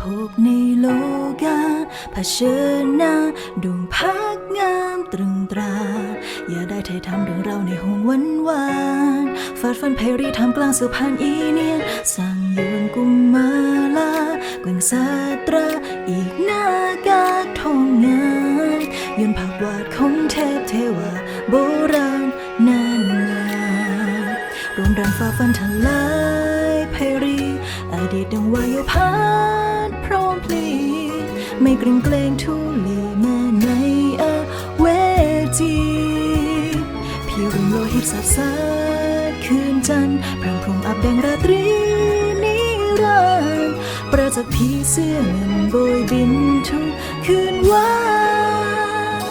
พบในโลกาเผชิญหน้าดวงพักงามตรึงตรา อย่าได้ถ่ายทำเรื่องเราในห้องวันวานฟาดฟันไพรีทำกลางสุพรรณอีเนียนสั่งยวนกุมมาลาแกว่งสาตราอีกหน้ากาทองงามยนผักวาดของเทพเทวาโบราณนานมารวมรันฟ้าฟันทลายไพรีอดีตดังวายโยพาน ไม่เกรงเกรงทุลีมาในอเวทีพี่รุ่งโลหิตสับสาดคืนจันทร์พรางพรมอับแดงราตรีนิรันดร์ประจักษ์ผีเสื้อเงินโบยบินทุกคืนวัน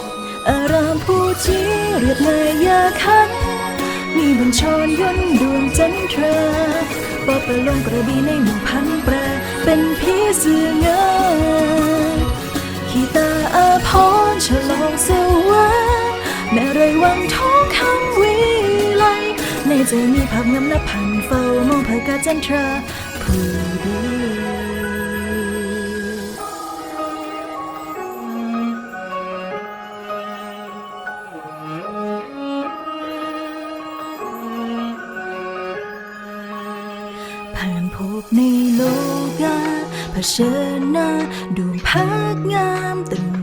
อารามผู้จีเรียบง่ายยาคัน มีบัญชรยนต์ดวงจันทราปอบประลงกระบีในหมู่พันแปร แม่ไรวังท้องคำวิไลในใจมีภาพงามนับพันเฝ้ามองเผยกาจันทราผู้ดีผ่านพบในโลกาเผชิญหน้าดวงพักงามตึง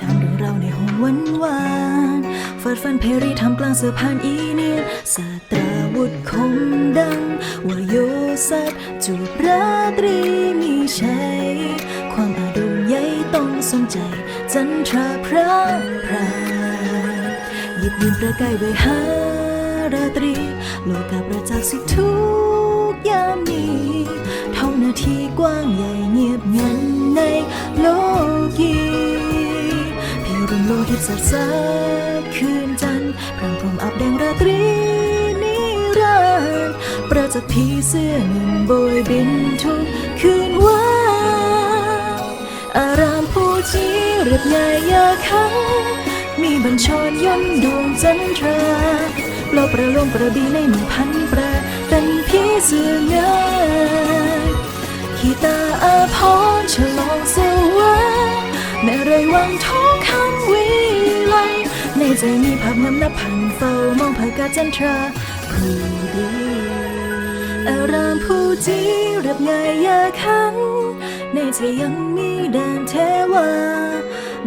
ถายทำเรื่องเราในห้องวันวานฟาดฟันเพรีทำกลางเสือผ่านอีเนียนสาตราวุธคมดังว่าโยสัตจูบราตรีมีชัยความอาดุลใหญ่ต้องสนใจ จันทราพระพรายหยิบยืนประกายไว้หาราตรี โลกาประจักษ์สุขทุกยามนี้ท่องนาทีกว้างใหญ่ รุ่งโลหิตสัดสดคืนจันทร์พรางพรมอับแดงราตรีนิรันดร์ประจักษ์ผีเสื้อหนึ่งโบยบินทุกคืนวันอารามผู้จีเรียบง่ายยาคังมีบัญชรยนต์ดวงจันทราโลกประโลมประบีในหมู่พันแปรเป็นผีเสื้อเงินขีตาอาพรฉลองสวรรค์แม่ไรวังท้องคำ ในใจมีภาพงามนับพันเฝ้ามองเผยกาจันทราผู้ดีอารามผู้จีเรียบง่ายยาคัน ในใจยังมีแดนเทวา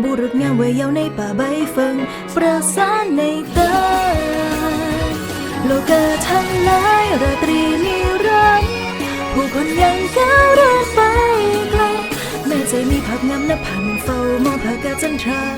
บุรุษงามวัยเยาว์ในป่าใบเฟิงประสานในตาโลกาทั้งหลายราตรีนิรันดร์ผู้คนยังก้าวเดินไปไกลแม่ใจมีภาพงามนับพันเฝ้ามองพากาจันทรา